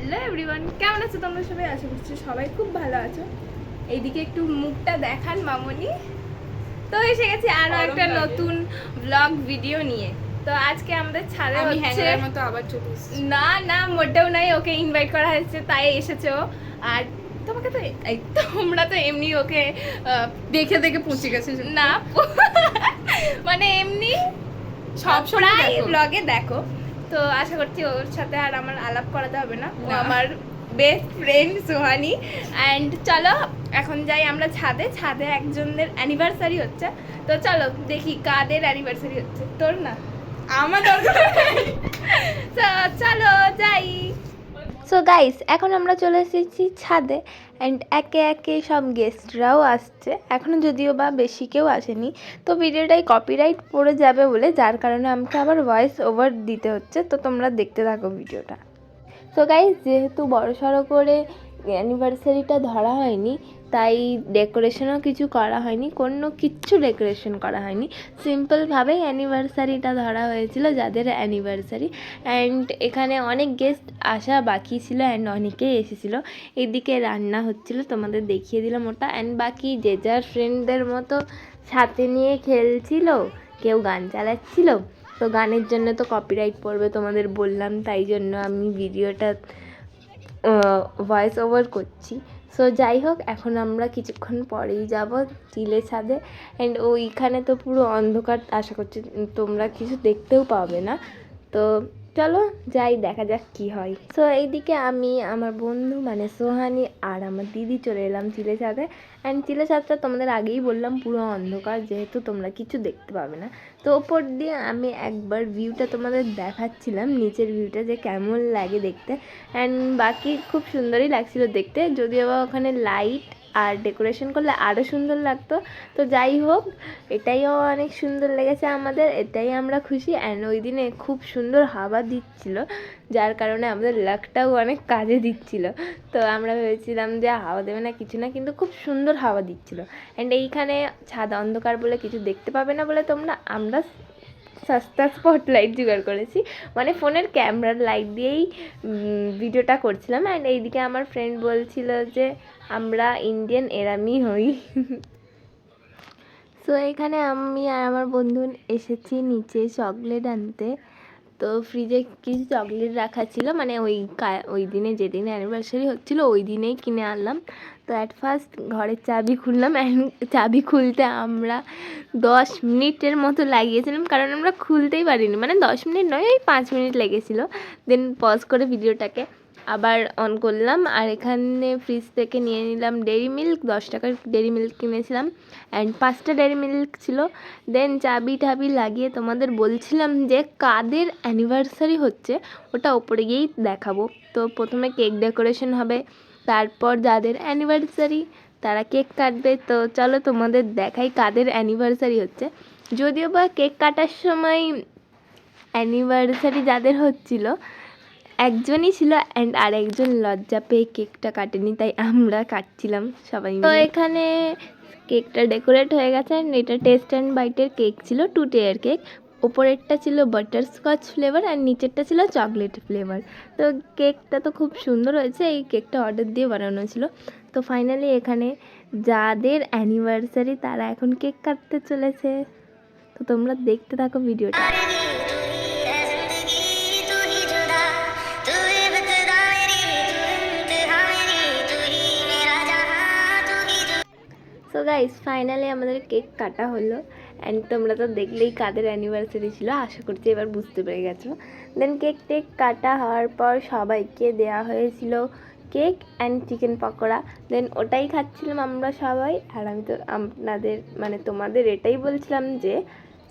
Hello everyone কেমন আছো তোমরা সবাই? আশা করছি সবাই খুব ভালো আছো। এইদিকে একটু মুখটা দেখান মামনি। তো এসে গেছি আরও একটা নতুন ব্লগ ভিডিও নিয়ে। তো আজকে আমাদের ছাদে আমি হচ্ছে হ্যাঙ্গারের মতো আবার চলে না না মোটেও নাই ওকে ইনভাইট করা হয়েছে তাই এসেছে আর তোমাকে তো এই তোমরা তো এমনি ওকে দেখে দেখে পৌঁছে গেছে। না মানে এমনি সব সময় ব্লগে দেখো। তো আশা করছি ওর সাথে আর আমার আলাপ করাতে হবে না। ও আমার বেস্ট ফ্রেন্ড সোহানি। অ্যান্ড চলো এখন যাই আমরা ছাদে। ছাদে একজনদের অ্যানিভার্সারি হচ্ছে। তো চলো দেখি কাদের অ্যানিভার্সারি হচ্ছে। তোর না? আমার দরকার চলো যাই। সো গাইস এখন আমরা চলে এসেছি ছাদে অ্যান্ড একে একে সব গেস্টরাও আসছে। এখনও যদিও বা বেশি কেউ আসেনি, তো ভিডিওটাই কপিরাইট পড়ে যাবে বলে, যার কারণে আমাকে আবার ভয়েস ওভার দিতে হচ্ছে, তো তোমরা দেখতে থাকো ভিডিওটা। সো গাইস যেহেতু বড়সড় করে অ্যানিভার্সারিটা ধরা হয়নি তাই ডেকোরেশনও কিছু করা হয়নি, কোনো কিচ্ছু ডেকোরেশন করা হয়নি। সিম্পলভাবেই অ্যানিভার্সারিটা ধরা হয়েছিল যাদের অ্যানিভার্সারি অ্যান্ড এখানে অনেক গেস্ট আসা বাকি ছিল অ্যান্ড অনেকেই এসেছিল। এদিকে রান্না হচ্ছিল, তোমাদের দেখিয়ে দিলাম ওটা। অ্যান্ড বাকি যে যার ফ্রেন্ডদের মতো সাথে নিয়ে খেলছিল, কেউ গান চালাচ্ছিল। তো গানের জন্য তো কপিরাইট পড়বে তোমাদের বললাম, তাই জন্য আমি ভিডিওটা ভয়েস ওভার করছি। সো যাই হোক এখন আমরা কিছুক্ষণ পরেই যাব চিলে ছাদে। অ্যান্ড ওইখানে তো পুরো অন্ধকার, আশা করছি তোমরা কিছু দেখতেও পাবে না। তো চলো যাই, দেখা যাক কি হয়। সো এইদিকে আমি, আমার বন্ধু মানে সোহানি আর আমার দিদি চলে এলাম চিলে ছাদে অ্যান্ড চিলে ছাদটা তোমাদের আগেই বললাম, পুরো অন্ধকার, যেহেতু তোমরা কিছু দেখতে পাবে না। তো ওপর দিয়ে আমি একবার ভিউটা তোমাদের দেখাচ্ছিলাম, নিচের ভিউটা যে কেমন লাগে দেখতে। অ্যান্ড বাকি খুব সুন্দরই লাগছিল দেখতে, যদিও বা ওখানে লাইট আর ডেকোরেশন করলে আরও সুন্দর লাগতো। তো যাই হোক, এটাইও অনেক সুন্দর লেগেছে আমাদের, এটাই আমরা খুশি। অ্যান্ড ওই দিনে খুব সুন্দর হাওয়া দিচ্ছিল, যার কারণে আমাদের লাকটাও অনেক কাজে দিচ্ছিল। তো আমরা ভেবেছিলাম যে হাওয়া দেবে না, কিছু না, কিন্তু খুব সুন্দর হাওয়া দিচ্ছিল। অ্যান্ড এইখানে ছাদ অন্ধকার বলে কিছু দেখতে পাবে না বলে তোমরা, আমরা সস্তা স্পট লাইট জোগাড় করেছি। মানে ফোনের ক্যামেরার লাইট দিয়েই ভিডিওটা করছিলাম। অ্যান্ড এইদিকে আমার ফ্রেন্ড বলছিল যে, আমরা ইন্ডিয়ান এরামই হই। সো এখানে আমি আর আমার বন্ধু এসেছি নিচে চকলেট আনতে। তো ফ্রিজে কিছু চকলেট রাখা ছিল। মানে ওই ওই দিনে যেদিন অ্যানিভার্সারি হচ্ছিল, ওই দিনেই কিনে আনলাম। তো অ্যাট ফার্স্ট ঘরের চাবি খুললাম চাবি খুলতে আমরা দশ মিনিটের মতো লাগিয়েছিলাম, কারণ আমরা খুলতেই পারিনি। মানে দশ মিনিট নয় ওই পাঁচ মিনিট লেগেছিলো। দেন পজ করে ভিডিওটাকে আবার অন করলাম। আর এখানে ফ্রিজ থেকে নিয়ে নিলাম ডেরি মিল্ক দশ টাকার ডেরি মিল্ক কিনেছিলাম। অ্যান্ড পাঁচটা ডেরি মিল্ক ছিল। দেন চাবি টাবি লাগিয়ে তোমাদের বলছিলাম যে কাদের অ্যানিভার্সারি হচ্ছে, ওটা ওপরে গিয়েই দেখাবো। তো প্রথমে কেক ডেকোরেশন হবে। তারপর যাদের অ্যানিভার্সারি তারা কেক কাটবে। তো চলো তোমাদের দেখাই কাদের অ্যানিভার্সারি হচ্ছে। যদিও বা কেক কাটার সময় অ্যানিভার্সারি যাদের হচ্ছিল একজনই ছিল অ্যান্ড আর একজন লজ্জা পেয়ে কেকটা কাটেনি তাই আমরা কাটছিলাম সবাই তো এখানে কেকটা ডেকোরেট হয়ে গেছে অ্যান্ড এটা টেস্ট অ্যান্ড বাইটের কেক ছিল টু টেয়ার কেক ওপরেরটা ছিল বাটারস্কচ ফ্লেভার আর নিচেরটা ছিল চকলেট ফ্লেভার তো কেকটা তো খুব সুন্দর হয়েছে, এই কেকটা অর্ডার দিয়ে বানানো ছিল। তো ফাইনালি এখানে যাদের অ্যানিভার্সারি তারা এখন কেক কাটতে চলেছে। তো তোমরা দেখতে থাকো ভিডিওটা সো গাইস ফাইনালি আমাদের কেক কাটা হলো। অ্যান্ড তোমরা তো দেখলেই কাদের অ্যানিভার্সারি ছিল, আশা করছি এবার বুঝতে পেরে গেছো। দেন কেক টেক কাটা হওয়ার পর সবাইকে দেওয়া হয়েছিল cake and chicken pakora. Then ওটাই খাচ্ছিলাম আমরা সবাই। আর আমি তো আপনাদের মানে তোমাদের এটাই বলছিলাম যে,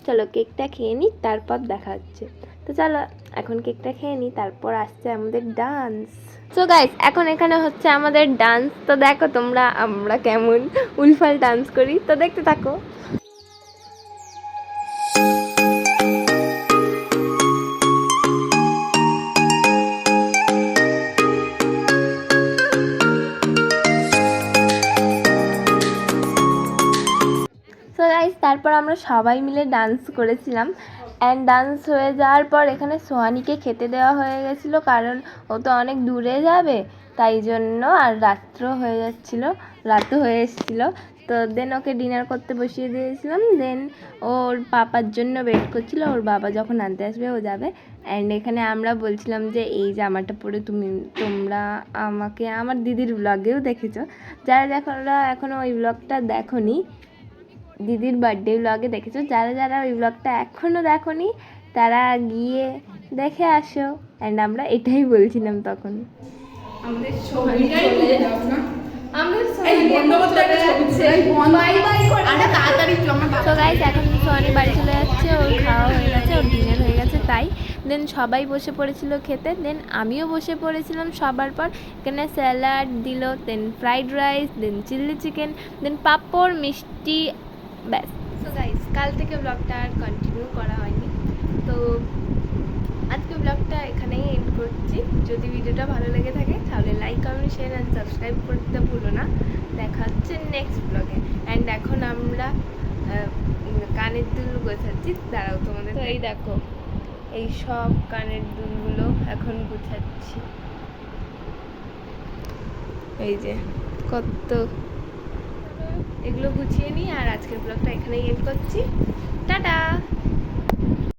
চলো কেকটা খেয়ে নিই, তারপর দেখা হচ্ছে। তো চলো, এখন কেকটা খেয়ে নিই, তারপর আসছে আমাদের ডান্স সো গাইস এখন এখানে হচ্ছে আমাদের ডান্স তো দেখো তোমরা, আমরা কেমন উলফাল ডান্স করি। তো দেখতে থাকো। তারপর আমরা সবাই মিলে ডান্স করেছিলাম। অ্যান্ড ডান্স হয়ে যাওয়ার পর এখানে সোহানিকে খেতে দেওয়া হয়ে গেছিল, কারণ ও তো অনেক দূরে যাবে, তাই জন্য আর রাত্র হয়ে যাচ্ছিল, রাতও হয়ে এসেছিল। তো দেন ওকে ডিনার করতে বসিয়ে দিয়েছিলাম দেন ওর পাপার জন্য ওয়েট করছিল, ওর বাবা যখন আনতে আসবে ও যাবে। অ্যান্ড এখানে আমরা বলছিলাম যে, এই জামাটা পরে তুমি, তোমরা আমাকে, আমার দিদির ব্লগেও দেখেছ। যারা যারা এখনও ওই ব্লগটা দেখোনি দিদির বার্থডে ব্লগে দেখেছ? যারা যারা ওই ব্লগটা এখনও দেখোনি তারা গিয়ে দেখে আসো। অ্যান্ড আমরা এটাই বলছিলাম তখন। আমাদের এখন সোহানি বাড়ি চলে যাচ্ছে ওর খাওয়া হয়ে গেছে ওর ডিনার হয়ে গেছে তাই। দেন সবাই বসে পড়েছিল খেতে দেন আমিও বসে পড়েছিলাম সবার পর। এখানে স্যালাড দিল then fried rice then chilli chicken then papad মিষ্টি ব্যাস। তো গাইজ কাল থেকে ব্লগটা আর কন্টিনিউ করা হয়নি। তো আজকে ব্লগটা এখানেই এন্ড করছি। যদি ভিডিওটা ভালো লেগে থাকে তাহলে like comment share and subscribe করতে ভুলো না। দেখা হচ্ছে নেক্সট ব্লগে অ্যান্ড এখন আমরা কানের দুল গোছাচ্ছি। দাঁড়াও তোমাদের এই দেখো। এই সব কানের দুলগুলো এখন গুছাচ্ছি। এই যে কত এগুলো গুছিয়ে নিই আর আজকের ব্লগটা এখানেই এড করছি। টাটা!